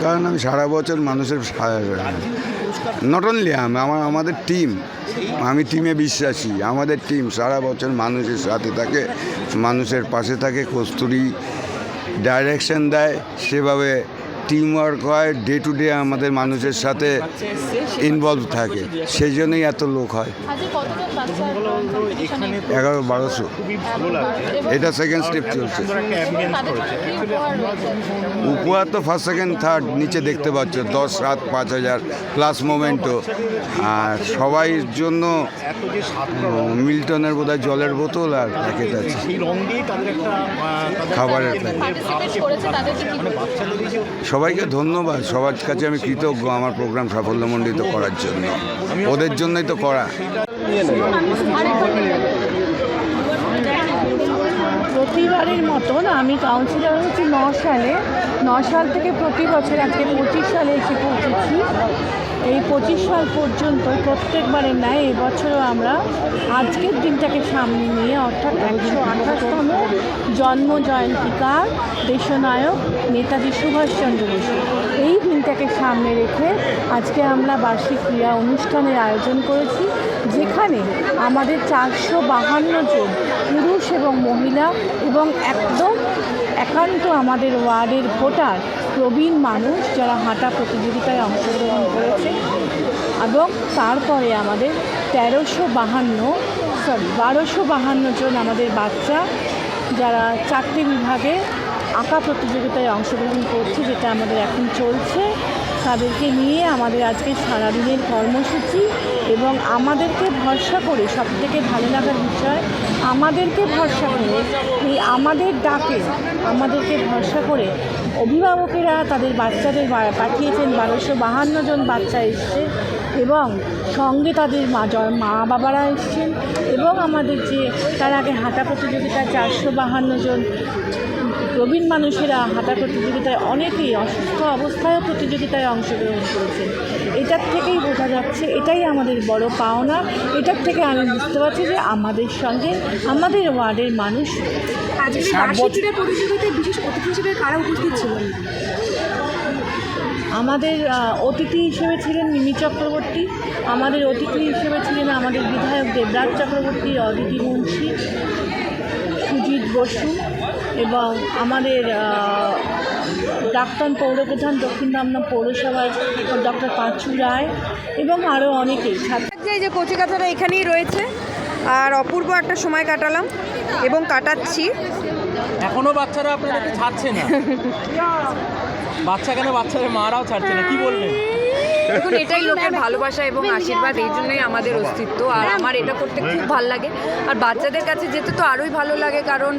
কারণ আমি সারা বছর মানুষের নট অনলি আমি, আমার, আমাদের টিম আমি টিমে বিশ্বাসী, আমাদের টিম সারা বছর মানুষের সাথে থাকে, মানুষের পাশে থাকে, কস্তুরি ডাইরেকশন দেয়, সেভাবে টিম ওয়ার্ক হয় ডে টু ডে আমাদের মানুষের সাথে ইনভলভ থাকে। সেই জন্যই এত লোক হয়। এগারো বারোশো এটা সেকেন্ড স্টেপ চলছে। উপহার তো ফার্স্ট সেকেন্ড থার্ড নিচে দেখতে পাচ্ছ। দশ সাত পাঁচ হাজার প্লাস মোমেন্টো আর সবাইয়ের জন্য মিল্টনের বোধহয় জলের বোতল আর প্যাকেট আছে। খাবারের প্যাকেট। সবাইকে ধন্যবাদ। সবার কাছে আমি কৃতজ্ঞ আমার প্রোগ্রাম সাফল্যমণ্ডিত করার জন্য। ওদের জন্যই তো করা। প্রতিবারের মতন আমি কাউন্সিলর হচ্ছি ন সালে। ন সাল থেকে প্রতি বছর আজকে পঁচিশ সালে এসে পৌঁছেছি। এই পঁচিশ সাল পর্যন্ত প্রত্যেকবারের ন্যায় এবছরও আমরা আজকের দিনটাকে সামনে নিয়ে অর্থাৎ একশো আঠাশতম জন্ম জয়ন্তিকার দেশনায়ক নেতাজি সুভাষচন্দ্র বসু। এই দিনটাকে সামনে রেখে আজকে আমরা বার্ষিক ক্রীড়া অনুষ্ঠানের আয়োজন করেছি, যেখানে আমাদের চারশো বাহান্ন জন পুরুষ এবং মহিলা এবং একদম একান্ত আমাদের ওয়ার্ডের ভোটার প্রবীণ মানুষ যারা হাঁটা প্রতিযোগিতায় অংশগ্রহণ করেছে এবং তারপরে আমাদের তেরোশো বাহান্ন সরি বারোশো বাহান্ন জন আমাদের বাচ্চা যারা চারটি বিভাগে আঁকা প্রতিযোগিতায় অংশগ্রহণ করছে, যেটা আমাদের এখন চলছে, তাদেরকে নিয়ে আমাদের আজকে সারাদিনের কর্মসূচি এবং আমাদেরকে ভরসা করে, সবথেকে ভালো লাগার বিষয়, আমাদেরকে ভরসা করে, এই আমাদের ডাকে আমাদেরকে ভরসা করে অভিভাবকেরা তাদের বাচ্চাদের পাঠিয়েছেন বারোশো বাহান্ন জন বাচ্চা এসছে। এবং সঙ্গে তাদের মা মা বাবারা এসছেন এবং আমাদের যে তার আগে হাঁটা প্রতিযোগিতায় চারশো বাহান্ন জন প্রবীণ মানুষেরা হাঁটা প্রতিযোগিতায় অনেকেই অসুস্থ অবস্থায়ও প্রতিযোগিতায় অংশগ্রহণ করেছেন। এটার থেকেই বোঝা যাচ্ছে এটাই আমাদের বড় পাওনা। এটার থেকে আমি বুঝতে পারছি যে আমাদের সঙ্গে আমাদের ওয়ার্ডের মানুষ আজকে প্রতিযোগিতায় বিশেষ অতিথি হিসেবে কারা উপস্থিত ছিলেন? আমাদের অতিথি হিসেবে ছিলেন মিমি চক্রবর্তী আমাদের অতিথি হিসেবে ছিলেন আমাদের বিধায়ক দেবরাজ চক্রবর্তী অদিতি মুন্সি সুজিত বসু এবং আমাদের প্রাক্তন পৌরপ্রধান দক্ষিণ দমদম পৌরসভার ডক্টর পাঁচু রায় এবং আরও অনেকেই। ছাত্র যে এই যে কচিকাছাটা এখানেই রয়েছে আর অপূর্ব একটা সময় কাটালাম এবং কাটাচ্ছি। এখনও বাচ্চারা আপনাদেরকে ছাড়ছে না। বাচ্চা কেন বাচ্চাদের মারাও ছাড়ছে না? কি বলবেন দেখুন এটাই লোকের ভালোবাসা এবং আশীর্বাদ এই জন্যই আমাদের অস্তিত্ব। আর আমার এটা করতে খুব ভালো লাগে। আর বাচ্চাদের কাছে যেতে তো আরোই ভালো লাগে কারণ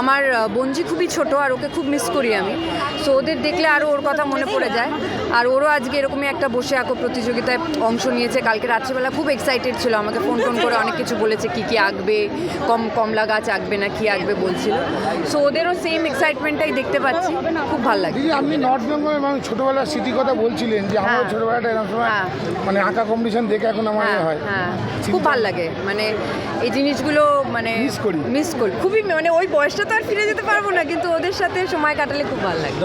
আমার বঞ্জি খুবই ছোট আর ওকে খুব মিস করি আমি। সো ওদের দেখলে আরও ওর কথা মনে পড়ে যায়। আর ওরও আজকে এরকমই একটা বসে আঁকো প্রতিযোগিতায় অংশ নিয়েছে। কালকে রাত্রিবেলা খুব এক্সাইটেড ছিল আমাকে ফোন ফোন করে অনেক কিছু বলেছে কি কি আঁকবে কম কমলা গাছ আঁকবে না কি আঁকবে বলছিল। সো ওদেরও সেম এক্সাইটমেন্টটাই দেখতে পাচ্ছি। খুব ভালো লাগে। আপনি নর্থ বেঙ্গল এবং ছোটবেলার স্মৃতির কথা বলছিলেন যে আমার হ্যাঁ। এরকম সময় হ্যাঁ। মানে আঁকা কম্পিটিশন দেখে এখন আমার হ্যাঁ ইয়ে হয়। হ্যাঁ। খুব ভালো লাগে। মানে এই জিনিসগুলো মানে মিস করি। মিস করি। খুবই মানে ওই বয়সটা তো আর ফিরে যেতে পারব না কিন্তু ওদের সাথে সময় কাটালে খুব ভালো লাগে।